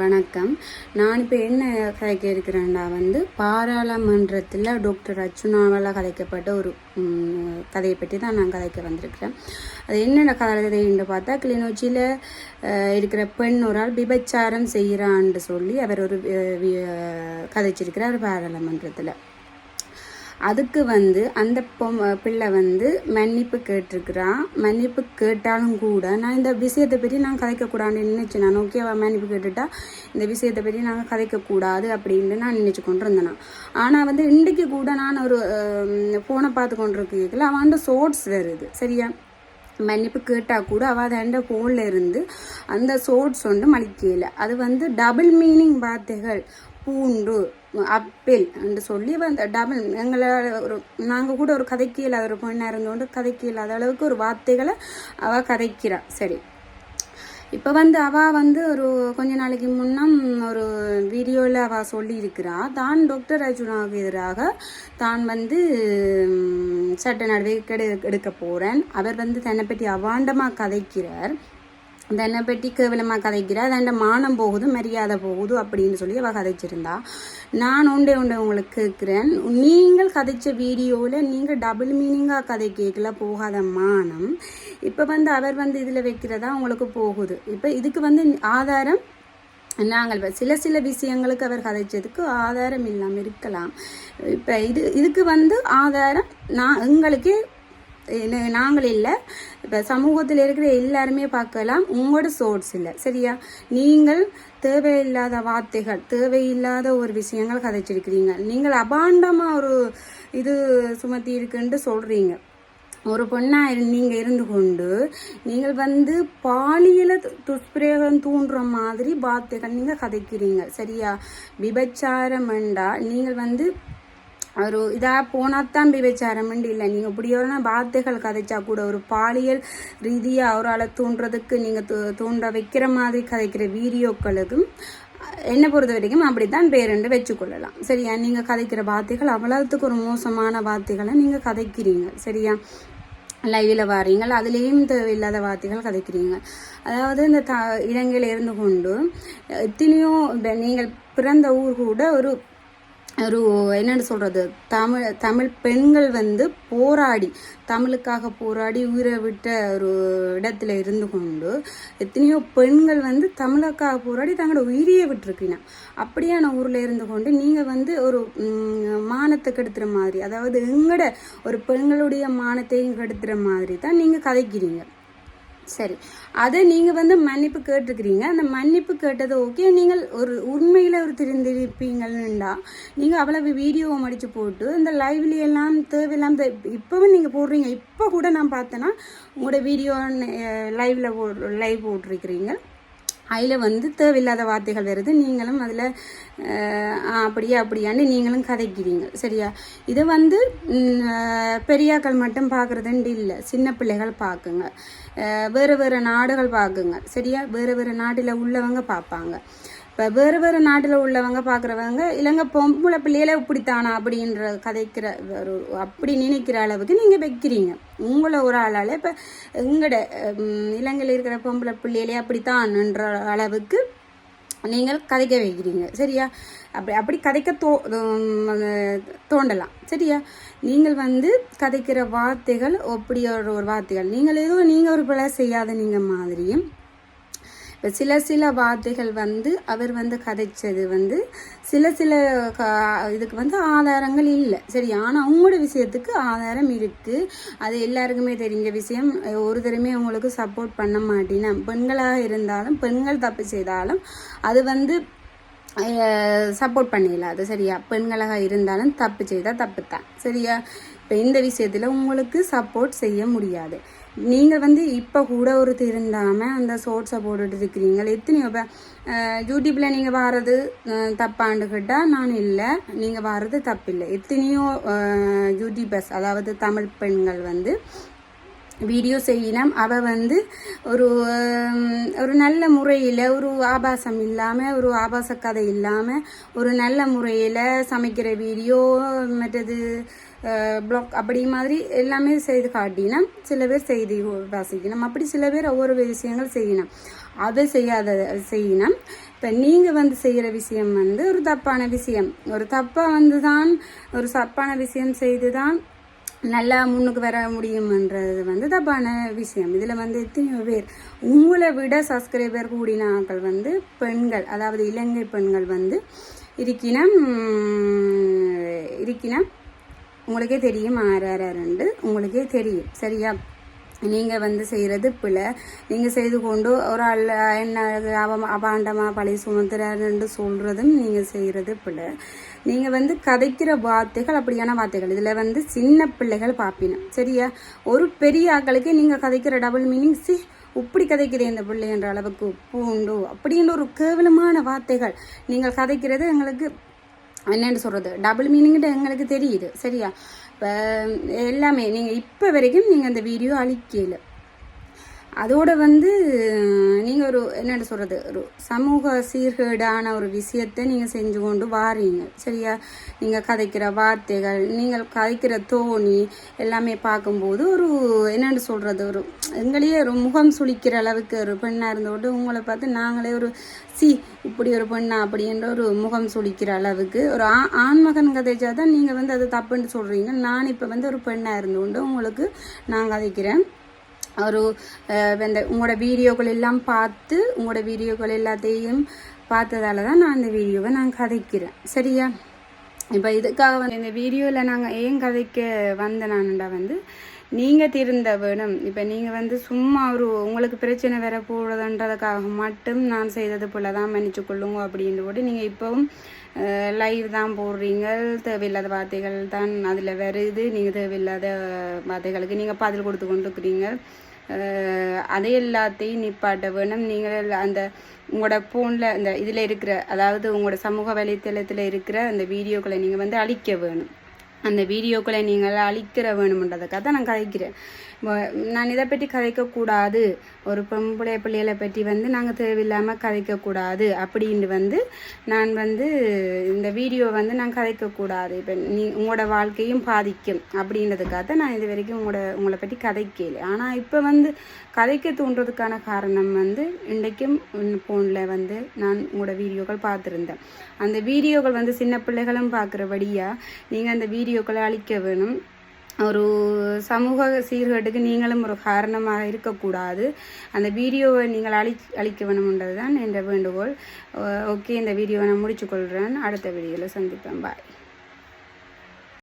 வணக்கம். நான் இப்போ என்ன கதைக்க இருக்கிறேன்னா வந்து பாராளுமன்றத்தில் டாக்டர் அர்ச்சுனாவால் கதைக்கப்பட்ட ஒரு கதையை பற்றி தான் நான் கதைக்க வந்திருக்கிறேன். அது என்னென்ன கதைன்னு பார்த்தா கிளிநொச்சியில் இருக்கிற பெண் ஒரு ஆள் விபச்சாரம் செய்கிறான்னு சொல்லி அவர் ஒரு கதைச்சிருக்கிறார் பாராளுமன்றத்தில். அதுக்கு வந்து அந்த பொம் பிள்ளை வந்து மன்னிப்பு கேட்டிருக்கிறான் மன்னிப்பு கேட்டாலும் கூட நான் இந்த விஷயத்தை பற்றி நான் கதைக்கக்கூடாதுன்னு நினச்சேன். நான் ஓகேவா மன்னிப்பு கேட்டுட்டா? இந்த விஷயத்தை பற்றி நாங்கள் கதைக்கக்கூடாது அப்படின்னு நான் நினச்சி கொண்டு இருந்தேன் ஆனால் வந்து இன்றைக்கு கூட நான் ஒரு ஃபோனை பார்த்து கொண்டு இருக்கல அவன் அந்த வருது சரியா? மன்னிப்பு கேட்டால் கூட அவள் அதை அந்த ஃபோனில் இருந்து அந்த சோர்ட்ஸ் வந்து மலிக்கல அது வந்து டபுள் மீனிங் வார்த்தைகள். பூண்டு அப்பேல் என்று சொல்லி வந்து டபுள் எங்களால் ஒரு நாங்கள் கூட ஒரு கதைக்கு இல்லாத ஒரு பொண்ணாக இருந்தோண்டு கதைக்கு இல்லாத அளவுக்கு ஒரு வார்த்தைகளை அவள் கதைக்கிறா. சரி. இப்போ வந்து அவள் வந்து ஒரு கொஞ்ச நாளைக்கு முன்னம் ஒரு வீடியோவில் அவள் சொல்லியிருக்கிறா. தான் டாக்டர் அர்ஜுனாவுக்கு எதிராக தான் வந்து சட்ட நடவடிக்கை எடுக்க போகிறேன் அவர் வந்து தன்னை பற்றி அவாண்டமாக கதைக்கிறார். தன்னை பற்றி கேவலமாக கதைக்கிறார். தன்னை மானம் போகுது மரியாதை போகுது அப்படின்னு சொல்லி அவள் கதைச்சிருந்தா. நான் உண்டே உண்டே உங்களுக்கு கேட்குறேன். நீங்கள் கதைச்ச வீடியோவில் நீங்கள் டபுள் மீனிங்காக கதை கேட்கல போகாத மானம். இப்போ வந்து அவர் வந்து இதில் வைக்கிறதா உங்களுக்கு போகுது. இப்போ இதுக்கு வந்து ஆதாரம் நாங்கள் சில சில விஷயங்களுக்கு அவர் கதைச்சதுக்கு ஆதாரம் இல்லாமல் இருக்கலாம். இப்போ இது இதுக்கு வந்து ஆதாரம் நான் எங்களுக்கே நாங்கள் இல்லை. இப்போ சமூகத்தில் இருக்கிற எல்லாருமே பார்க்கலாம். உங்களோட சோர்ஸ் இல்லை. சரியா? நீங்கள் தேவையில்லாத வார்த்தைகள் தேவையில்லாத ஒரு விஷயங்கள் கதைச்சிருக்கிறீங்க. நீங்கள் அபாண்டமாக ஒரு இது சுமத்தி இருக்குன்ட்டு சொல்கிறீங்க ஒரு பொண்ணாக இரு- இருந்து கொண்டு நீங்கள் வந்து பாலியல துஷ்பிரயோகம் தூண்டுற மாதிரி வார்த்தைகள் நீங்கள் கதைக்கிறீங்க. சரியா? விபச்சாரம் வேண்டா நீங்கள் வந்து ஒரு இதா போனாத்தான் விபச்சாரம் இல்லை. நீங்கள் இப்படியான வார்த்தைகள் கதைச்சா கூட ஒரு பாலியல் ரீதியாக அவரால் தூண்டுறதுக்கு நீங்கள் தூ- தூண்ட வைக்கிற மாதிரி கதைக்கிற வீடியோக்களுக்கும் என்னை பொறுத்த வரைக்கும் அப்படி தான் பேருண்டு வச்சுக்கொள்ளலாம் சரியா? நீங்கள் கதைக்கிற வார்த்தைகள் அவ்வளோத்துக்கு ஒரு மோசமான வார்த்தைகளை நீங்கள் கதைக்கிறீங்க. சரியா? லைவில் வாரீங்கள் அதுலேயும் தேவையில்லாத வார்த்தைகள் கதைக்கிறீங்க. அதாவது இந்த த இலங்கையில் இருந்து கொண்டு எத்தனையோ நீங்கள் பிறந்த ஊர் கூட ஒரு ஒரு என்னென்னு சொல்கிறது தமிழ் தமிழ் பெண்கள் வந்து போராடி தமிழுக்காக போராடி உயிரை விட்ட ஒரு இடத்துல இருந்து கொண்டு எத்தனையோ பெண்கள் வந்து தமிழுக்காக போராடி தங்களோட உயிரையே விட்டுருக்கீங்க அப்படியான ஊரில் இருந்து கொண்டு நீங்கள் வந்து ஒரு மானத்தை கெடுத்துற மாதிரி அதாவது எங்கட ஒரு பெண்களுடைய மானத்தையும் கெடுத்துற மாதிரி தான் நீங்கள் கதைக்கிறீங்க. சரி. அதை நீங்கள் வந்து மன்னிப்பு கேட்டிருக்கிறீங்க. அந்த மன்னிப்பு கேட்டது ஓகே நீங்கள் ஒரு உண்மையில் ஒரு திருந்திருப்பீங்கள்னுண்டா நீங்கள் அவ்வளவு வீடியோவை மடித்து போட்டு இந்த லைவ்லையெல்லாம் தேவையில்லாம இப்போவும் நீங்கள் போடுறீங்க. இப்போ கூட நான் பார்த்தேன்னா உங்களோட வீடியோ லைவில் போ லைவ் போட்டிருக்கிறீங்க. அதில் வந்து தேவையில்லாத வார்த்தைகள் வருது. நீங்களும் அதில் அப்படியே அப்படியான்னு நீங்களும் கதைக்கிறீங்க. சரியா? இதை வந்து பெரியாக்கள் மட்டும் பார்க்குறதுன்ட்டு இல்லை. சின்ன பிள்ளைகள் பார்க்குங்க. வேறு வேறு நாடுகள் பார்க்குங்க. சரியா? வேறு வேறு நாட்டில் உள்ளவங்க பார்ப்பாங்க. இப்போ வேறு வேறு நாட்டில் உள்ளவங்க பார்க்குறவங்க இல்லைங்க பொம்பளை பிள்ளைகளே இப்படித்தானா அப்படின்ற கதைக்கிற ஒரு அப்படி நினைக்கிற அளவுக்கு நீங்கள் வைக்கிறீங்க. உங்களை ஒரு ஆளால் இப்போ எங்கட இலங்கையில் இருக்கிற பொம்பளை பிள்ளைகளே அப்படித்தான்ன்ற அளவுக்கு நீங்கள் கதைக்க வைக்கிறீங்க. சரியா? அப்படி அப்படி கதைக்க தோ தோண்டலாம். சரியா? நீங்கள் வந்து கதைக்கிற வார்த்தைகள் அப்படி ஒரு ஒரு வார்த்தைகள். நீங்கள் ஏதோ நீங்கள் ஒரு பிள்ளை செய்யாத நீங்கள் மாதிரியும் இப்போ சில சில வார்த்தைகள் வந்து அவர் வந்து கதைச்சது வந்து சில சில க- இதுக்கு வந்து ஆதாரங்கள் இல்லை. சரி ஆனால் அவங்களோட விஷயத்துக்கு ஆதாரம் இருக்குது அது எல்லாருக்குமே தெரிஞ்ச விஷயம். ஒரு தடமே அவங்களுக்கு சப்போர்ட் பண்ண மாட்டேன்னா பெண்களாக இருந்தாலும் பெண்கள் தப்பு செய்தாலும் அது வந்து சப்போர்ட் பண்ணிடலாம் அது சரியா? பெண்களாக இருந்தாலும் தப்பு செய்தால் தப்பு தான் சரியா? இப்போ இந்த விஷயத்தில் உங்களுக்கு சப்போர்ட் செய்ய முடியாது. நீங்கள் வந்து இப்போ கூட ஒரு திருந்தாமல் அந்த ஷோர்ட்ஸை போட்டுட்டு இருக்கிறீங்க. எத்தனையோ இப்போ யூடியூப்பில் நீங்கள் வாரது தப்பான்னு கேட்டால் நான் இல்லை. நீங்கள் வாரது தப்பில்லை. எத்தனையோ யூடியூபர்ஸ் அதாவது தமிழ் பெண்கள் வந்து வீடியோ செய்யலாம் அவ வந்து ஒரு ஒரு நல்ல முறையில் ஒரு ஆபாசம் இல்லாமல் ஒரு ஆபாச கதை இல்லாமல் ஒரு நல்ல முறையில் சமைக்கிற வீடியோ மற்றது பிளாக் அப்படி மாதிரி எல்லாமே செய்து காட்டினோம் சில பேர் செய்தி வாசிக்கணும் அப்படி சில பேர் ஒவ்வொரு விஷயங்கள் செய்யணும் அதை செய்யாத செய்யணும் இப்போ நீங்கள் வந்து செய்கிற விஷயம் வந்து ஒரு தப்பான விஷயம். ஒரு தப்பாக வந்து தான் ஒரு தப்பான விஷயம் செய்து தான் நல்லா முன்னுக்கு வர முடியுமன்றது வந்து தப்பான விஷயம். இதில் வந்து எத்தனையோ பேர் உங்களை விட சப்ஸ்கிரைபர் கூடின ஆட்கள் வந்து பெண்கள் அதாவது இலங்கை பெண்கள் வந்து இருக்கினம் இருக்கினம் உங்களுக்கே தெரியும் ஆறு ஆர் ரெண்டு. உங்களுக்கே தெரியும். சரியா? நீங்கள் வந்து செய்கிறது பிள்ளை நீங்கள் செய்து கொண்டு ஒரு ஆள் என்ன அவம் அபாண்டமாக பழி சுமத்துறாருன்னு சொல்கிறதும் நீங்கள் செய்கிறது பிள்ளை நீங்கள் வந்து கதைக்கிற வார்த்தைகள் அப்படியான வார்த்தைகள். இதில் வந்து சின்ன பிள்ளைகள் பார்ப்பினம் சரியா? ஒரு பெரிய ஆக்களுக்கே நீங்கள் கதைக்கிற டபுள் மீனிங் சி இப்படி கதைக்கிறேன் இந்த பிள்ளைன்ற அளவுக்கு அளவுக்கு பூண்டு. அப்படின்ற ஒரு கேவலமான வார்த்தைகள். நீங்கள் கதைக்கிறது எங்களுக்கு என்னென்னு சொல்கிறது டபுள் மீனிங்கிட்ட எங்களுக்கு தெரியுது. சரியா? இப்போ எல்லாமே நீங்கள் இப்போ வரைக்கும் நீங்கள் அந்த வீடியோ அழிக்கல. அதோட வந்து நீங்கள் ஒரு என்னென்ன சொல்கிறது ஒரு சமூக சீர்கேடான ஒரு விஷயத்தை நீங்கள் செஞ்சு கொண்டு வாரீங்க. சரியா? நீங்கள் கதைக்கிற வார்த்தைகள் நீங்கள் கதைக்கிற தோணி எல்லாமே பார்க்கும்போது ஒரு என்னென்னு சொல்கிறது ஒரு எங்களையே ஒரு முகம் சுளிக்கிற அளவுக்கு ஒரு பெண்ணாக இருந்தோடு உங்களை பார்த்து நாங்களே ஒரு சி இப்படி ஒரு பெண்ணா? அப்படின்ற ஒரு முகம் சுளிக்கிற அளவுக்கு ஒரு ஆ ஆண்மகன் கதைச்சா தான் நீங்கள் வந்து அது தப்புன்னு சொல்கிறீங்க நான் இப்போ வந்து ஒரு பெண்ணாக இருந்தோண்டு உங்களுக்கு நான் கதைக்கிறேன். ஒரு இந்த உங்களோட வீடியோக்கள் எல்லாம் பார்த்து உங்களோட வீடியோக்கள் எல்லாத்தையும் பார்த்ததால தான் நான் இந்த வீடியோவை நான் கதைக்கிறேன். சரியா? இப்போ இதுக்காக வந்து இந்த வீடியோவில் நாங்கள் ஏன் கதைக்க வந்தனான்டா வந்து நீங்கள் திருந்த வேணும். இப்போ நீங்கள் வந்து சும்மா ஒரு உங்களுக்கு பிரச்சனை வர போடுறதுன்றதுக்காக மட்டும் நான் செய்தது போல தான் மன்னிச்சு கொள்ளுங்க அப்படின்னு போட்டு நீங்கள் இப்போவும் லைவ் தான் போடுறீங்க. தேவையில்லாத வார்த்தைகள் தான் அதில் வருது. நீங்கள் தேவையில்லாத வார்த்தைகளுக்கு நீங்கள் பதில் கொடுத்து கொண்டு இருக்கிறீங்க அதை எல்லாத்தையும் நிப்பாட்ட வேணும். நீங்கள் அந்த உங்களோட ஃபோனில் அந்த இதில் இருக்கிற அதாவது உங்களோட சமூக வலைத்தளத்தில் இருக்கிற அந்த வீடியோக்களை நீங்கள் வந்து அழிக்க வேணும். அந்த வீடியோக்களை நீங்கள் அழிக்கிற வேணுமென்றதுக்காக தான் நான் கதைக்கிறேன். நான் இதை பற்றி கதைக்கக்கூடாது. ஒரு பொம்பளை பிள்ளைகளை பற்றி வந்து நாங்கள் தேவையில்லாமல் கதைக்கக்கூடாது. அப்படின்னு வந்து நான் வந்து இந்த வீடியோ வந்து நான் கதைக்கக்கூடாது. இப்போ நீ உங்களோட வாழ்க்கையும் பாதிக்கும். அப்படின்றதுக்காக தான் நான் இது வரைக்கும் உங்களோட உங்களை பற்றி கதைக்கல. ஆனால் இப்போ வந்து கதைக்க தூண்டுறதுக்கான காரணம் வந்து இன்றைக்கும் ஃபோனில் வந்து நான் உங்களோட வீடியோக்கள் பார்த்துருந்தேன். அந்த வீடியோக்கள் வந்து சின்ன பிள்ளைகளும் பார்க்குறபடியாக நீங்கள் அந்த வீடியோ வீடியோக்களை அழிக்க வேணும். ஒரு சமூக சீர்கேட்டுக்கு நீங்களும் ஒரு காரணமாக இருக்கக்கூடாது. அந்த வீடியோவை நீங்கள் அழி அழிக்க வேணும்ன்றது தான் என்ற வேண்டுகோள். ஓகே இந்த வீடியோவை நான் முடிச்சுக்கொள்கிறேன் அடுத்த வீடியோவில் சந்திப்பேன். பாய்